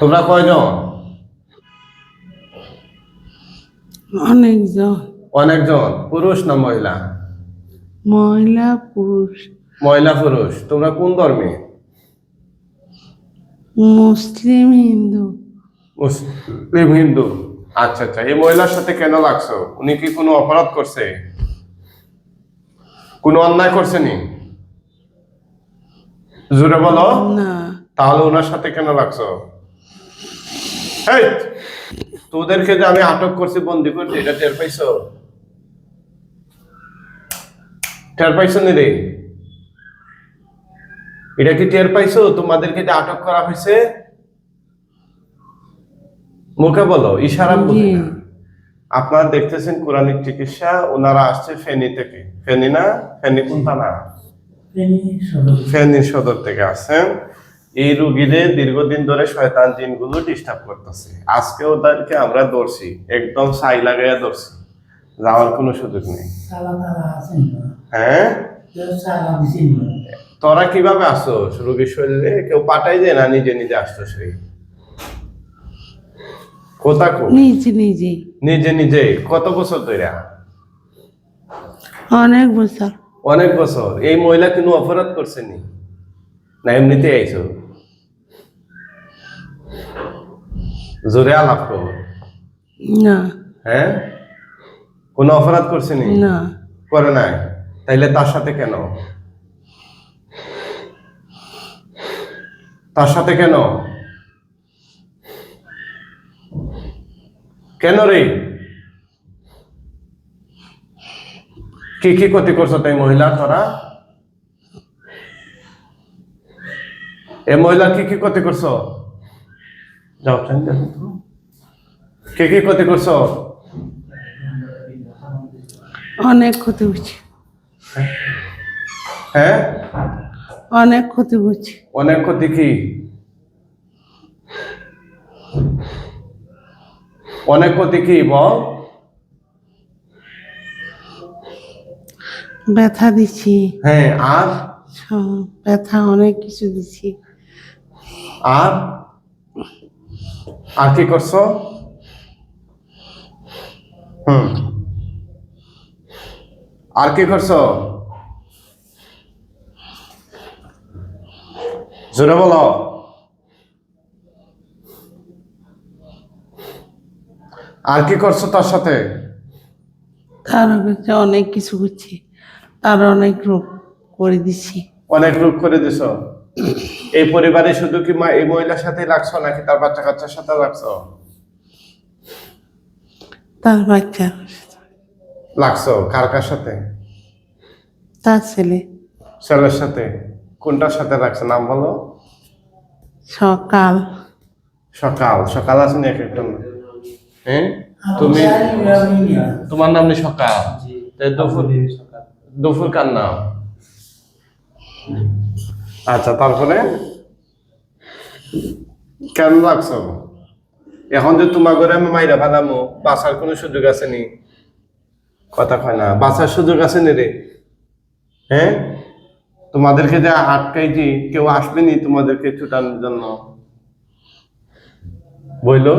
তোমরা কয়জন? অনেকজন। অনেকজন। পুরুষ না মহিলা? মহিলা পুরুষ। মহিলা পুরুষ। তোমরা কোন ধর্মে? মুসলিম হিন্দু। মুসলিম হিন্দু। আচ্ছা আচ্ছা। এই মহিলার সাথে কেন লাগছো? উনি কি কোনো অপরাধ করছে? কোনো অন্যায় করছেনি জোরে বলো। না। তাহলে ওনার সাথে কেন লাগছো? এই, তোদেরকে যে আমি আটক করছি বন্দি করছি এটা টের পাইছো? টের পাইছো নি রে? এটা কি টের পাইছো? তোমাদেরকে যে আটক করা হয়েছে? মুখে বলো ইশারা বুঝি আপনারা দেখতেছেন কোরআনিক চিকিৎসা ওনারা আসছে ফেনী থেকে। ফেনী না? ফেনী কোন থানা? ফেনী সদর থেকে আসছেন। এই রুগীদের দীর্ঘদিন ধরে শয়তান জিনগুলো ডিস্টার্ব করতেছে। আজকে ওদেরকে আমরা ধরছি একদম সাই লাগাইয়া ধরছি। যাওয়ার কোনো সুযোগ নেই। হ্যাঁ? তোরা কীভাবে আসো রুগীর শরীরে কেউ পাঠাই দেয় না? নিজে নিজে আসতো সেই কোথা নিজে নিজে। নিজে নিজে? কত বছর ধরে? অনেক বছর। অনেক বছর। এই মহিলা কোনো অপরাধ করছেনি না? এমনিতে আইছো জোরে আলাপ করো। না। হ্যাঁ? কোনো অপরাধ করছেনি না? করে নাই। তাইলে তার সাথে কেন? তার সাথে কেন? কেন রে? কি কি ক্ষতি করছ তাই মহিলা তোরা এ মহিলা কি কি ক্ষতি করছ? যাও তো। কি কি ক্ষতি করছ? অনেক ক্ষতি করছি। হ্যাঁ? অনেক ক্ষতি করছি। অনেক ক্ষতি কি? অনেক ক্ষতি কি বল? ব্যথা দিছি হ্যাঁ আর? ব্যথা অনেক কিছু দিছি আর? আর কি করছ? হুম। আর কি করছ? জোরে বলো। আর কি করছ তার সাথে? তার অনেক কিছু করছি। তার অনেক রোগ করে দিছি অনেক রোগ করে দিছ। এই পরিবারে শুধু কি মা এই মহিলার সাথে লাগছো নাকি তার বাচ্চা কাচ্চার সাথে লাগছো? তার বাচ্চা। লাগছো? কার কার সাথে? তার ছেলে। ছেলের সাথে? কোনটার সাথে রাখছো নাম বলো। সকাল। সকাল। সকাল আছে না এক একটা হ্যাঁ তুমি? তোমার নাম নেই সকাল? তাই দুপুর দুপুর কার নাম? আচ্ছা তারপরে? কেন লাগছো? এখন যে তোমার ঘরে আমি মাইরা ফেলামো বাঁচার কোনো সুযোগ আছে নি কথা কয় না বাঁচার সুযোগ আছে নি রে। হ্যাঁ তোমাদেরকে যে আটকাইছি কেউ আসবে নি তোমাদেরকে ছুটানোর জন্য। বইলো?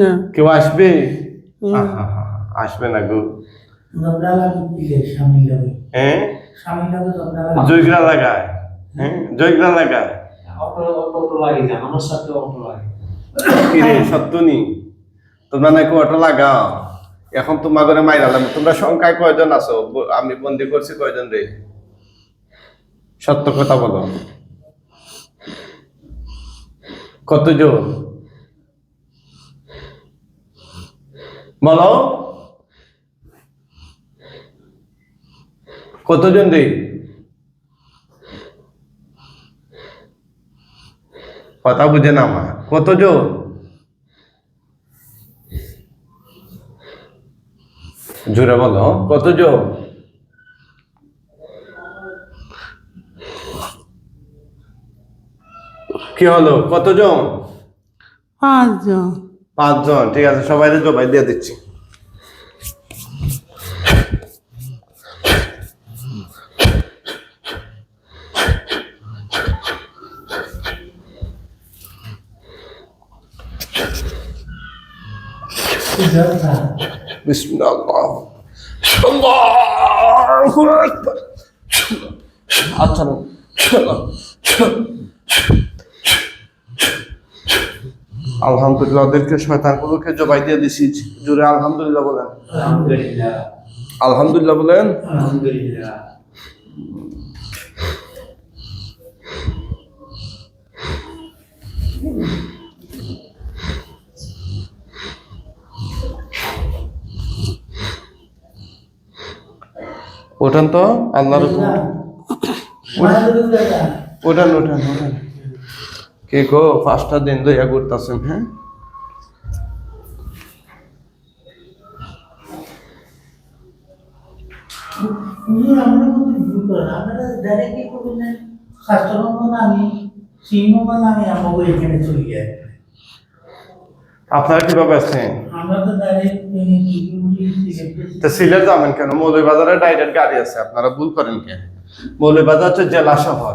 না। কেউ আসবে? আসবে না গো। জবরালা দিলে স্বামী লাগে। হ্যাঁ জয়গ্রা লাগায় হ্যাঁ অটো লাগে যান আমার সাথে অটো লাগে। কিরে সত্য নি তোমরা নাকি অটো লাগাও? এখন তোমার ঘরে মাইরালাম তোমরা সংখ্যায় কয়জন আছো? আমি বন্দি করছি কয়জন রে? সত্য কথা বলো। কতজন? বলো। কতজন রে? কথা বুঝে না মা। কত কতজন জোরে বলো। কতজন কি হলো? কতজন পাঁচজন। পাঁচজন। ঠিক আছে সবাই জবাই দিয়ে দিচ্ছি। আচ্ছা আলহামদুলিল্লাহ ওদেরকে শয়তানগুলোকে জবাই দিয়ে দিছি। জুড়ে আলহামদুলিল্লাহ বলেন। আলহামদুলিল্লাহ। আলহামদুলিল্লাহ বলেন। ওঠান তো আল্লাহর উপর মাদুরুল্লাহ ওঠান ওঠান ওঠান কে গো পাঁচটা দিন লইয়া ঘুরতেছেন হ্যাঁ হুজুর আমরা কিন্তু ভুল করেন আপনারা ডাইরেক্ট কি করবেন না শাস্ত্রবন্ধ নামি সিংহ নামি আমাকে এখানে চলে যায় আপনারা কীভাবে আছেন? আমরা তো সিলেট যাবেন কেন? মৌলভীবাজারে ডাইরেক্ট গাড়ি আছে আপনারা ভুল করেন কেন? মৌলভীবাজার হচ্ছে জেলা শহর।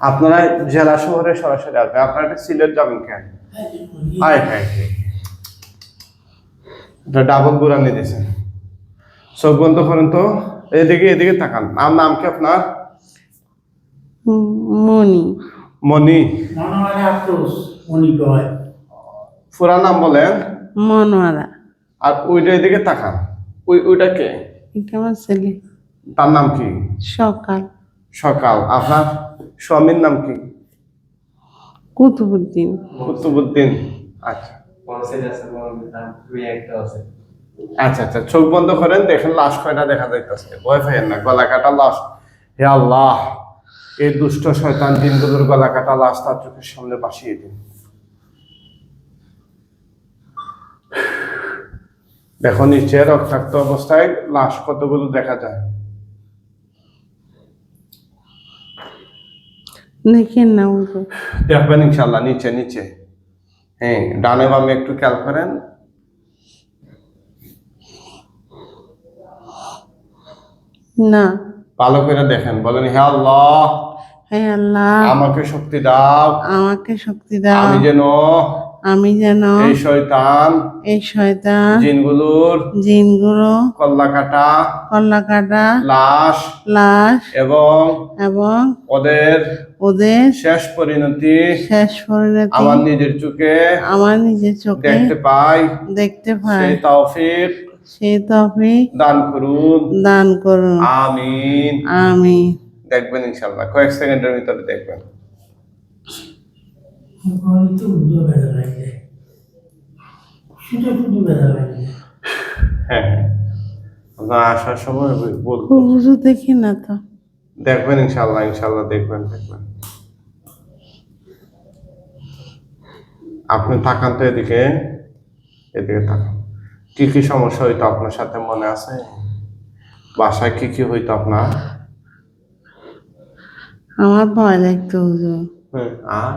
আপনারা জেলা শহরে সরাসরি আসবেন। আপনারা একটা সিলেট যাবেন কেন? হাই হাই এটা ডাবল গুরানি দিয়েছেন চোখ বন্ধ করেন তো। এদিকে এদিকে তাকান। আর নাম কি আপনার? উম, মনি মনি মনে হয় আফসোস উনি পুরা নাম বলেন? মনোয়ারা। আর ওইটা এদিকে তাকান। ওই ওইটা কে? আমার ছেলে। তার নাম কি? সকাল। সকাল। আপনার স্বামীর নাম কি? কুতুবুদ্দিন। কুতুবুদ্দিন। আচ্ছা। আচ্ছা আচ্ছা। চোখ বন্ধ করেন দেখেন লাশ কয়টা দেখা যাইতেছে। ভয় পাইয়েন না গলা কাটা লাশ। হে আল্লাহ এই দুষ্ট শয়তান দিনগুলোর গলা কাটা লাশ তার চোখের সামনে বাসিয়ে দিন। দেখো নিচে রক্তাক্ত অবস্থায় লাশ কতগুলো দেখা যায়? দেখেন না দেখবেন ইনশাল্লাহ নিচে নিচে। হ্যাঁ ডানে বামে একটু খেয়াল করেন। না। ভালো করে দেখেন বলেন হে আল্লাহ হে আল্লাহ আমাকে শক্তি দাও। আমাকে শক্তি দাও। আমি যেন আমি যেন এই শয়তান এই শয়তান জিনগুলোর জিনগুলো কল্লা কাটা কল্লা কাটা লাশ লাশ এবং এবং ওদের ওদের শেষ পরিণতি শেষ পরিণতি আমার নিজের চোখে আমার নিজের চোখে দেখতে পাই। দেখতে পাই। সেই তৌফিক সেই তফিক দান করুন। দান করুন। আমিন। আমি দেখবেন ইনশাল্লাহ। কয়েক সেকেন্ডের ভিতরে দেখবেন। বেদা লাগে শুধু শুধু বেদা লাগে হ্যাঁ হ্যাঁ। আপনার আসার সময় বলব। দেখি না তো। দেখবেন ইনশাল্লাহ ইনশাল্লাহ দেখবেন দেখবেন। আপনি তাকান তো এদিকে এদিকে তাকান কি কি সমস্যা হইতো আপনার সাথে মনে আছে? বাসায় কি কি হইতো আপনার? আমার ভয় লাগতো হুজুর হুম, আর?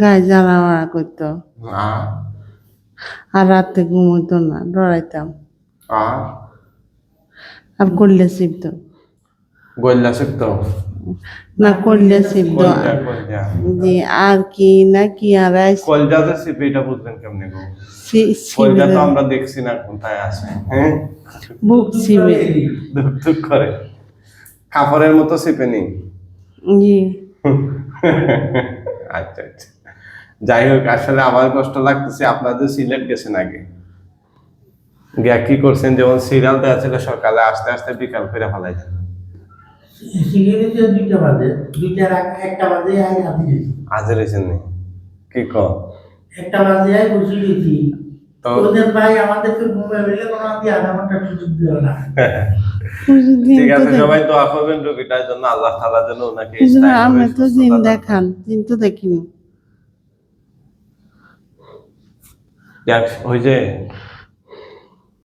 গায়ে জ্বালা মারা করতো। আর রাতে ঘুমোতো না ডরাইতাম আর করলে গল্লা শিখতো? না করলে জি আর কি না কি আর কলজা যে সিপে এটা বুঝলেন কেমনে গো? কলজা তো আমরা দেখছি না কোথায় আছে। হ্যাঁ? বুক ধুক করে। কাপড়ের মতো সিপে নেই জি। আচ্ছা আচ্ছা। যাই হোক আসলে আমার কষ্ট লাগতেছে আপনাদের সিলেট গেছেন আগে। গিয়া কি করছেন? যেমন সিরিয়াল দেওয়া ছিল সকালে আস্তে আস্তে বিকাল করে ফেলাই যান সিগারেটে দুইটা বাজে দুইটার একটা বাজে আই হাতে গেছি আজ রয়েছেন নি? কি ক? একটা বাজে আই বসে গেছি তো ওদের ভাই আমাদেরকে ঘুমে বেলে কোনো আধা ঘণ্টা সুযোগ দিল না। হুজুর দিন ঠিক আছে সবাই দোয়া করবেন রোগীটার জন্য আল্লাহ তাআলা যেন ওনাকে হুজুর আমি তো দিন দেখান তো দেখিনি। ওই যে